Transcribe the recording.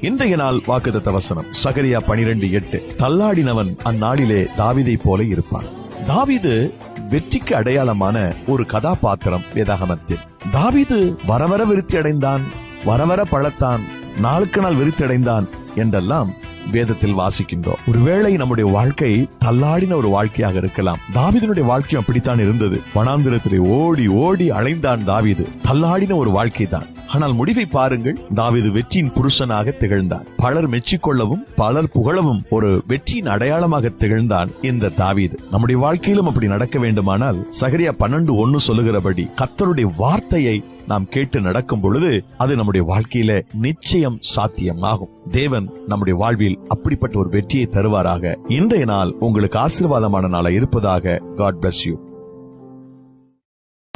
இன்றைய நாள் வாக்குதத்த வசனம். சகரியா பனிரெண்டு எட்டு. தள்ளாடினவன் அந்நாளிலே தாவிதை போல இருப்பான். தாவிது வெற்றிக்கு அடையாளமான ஒரு கதாபாத்திரம் வேதாகமத்தில். தாவீது வரவர விருத்தி அடைந்தான் வரவர பழத்தான் நாளுக்கு நாள் விருத்தி அடைந்தான் என்றெல்லாம் வேதத்தில் வாசிக்கின்றோம். ஒருவேளை நம்முடைய வாழ்க்கை தள்ளாடின ஒரு வாழ்க்கையாக இருக்கலாம். தாவிதனுடைய வாழ்க்கையும் அப்படித்தான் இருந்தது. வனாந்திரத்திலே ஓடி ஓடி அலைந்தான் தாவீது. தள்ளாடின ஒரு வாழ்க்கை தான் ஆனால் முடிவை பாருங்கள். தாவீது வெற்றியின் புருஷனாக திகழ்ந்தான். பலர் மெச்சிக்கொள்ளவும் பலர் புகழவும் ஒரு வெற்றியின் அடையாளமாக திகழ்ந்தான் இந்த தாவீது. நம்முடைய வாழ்க்கையிலும் அப்படி நடக்க வேண்டுமானால் சகரியா பன்னெண்டு ஒன்னு சொல்லுகிறபடி கர்த்தருடைய வார்த்தையை நாம் கேட்டு நடக்கும் பொழுது அது நம்முடைய வாழ்க்கையில நிச்சயம் சாத்தியமாகும். தேவன் நம்முடைய வாழ்வில் அப்படிப்பட்ட ஒரு வெற்றியை தருவாராக. இன்றைய நாள் உங்களுக்கு ஆசீர்வாதமான நாளா இருப்பதாக காட் பிளஸ் யூ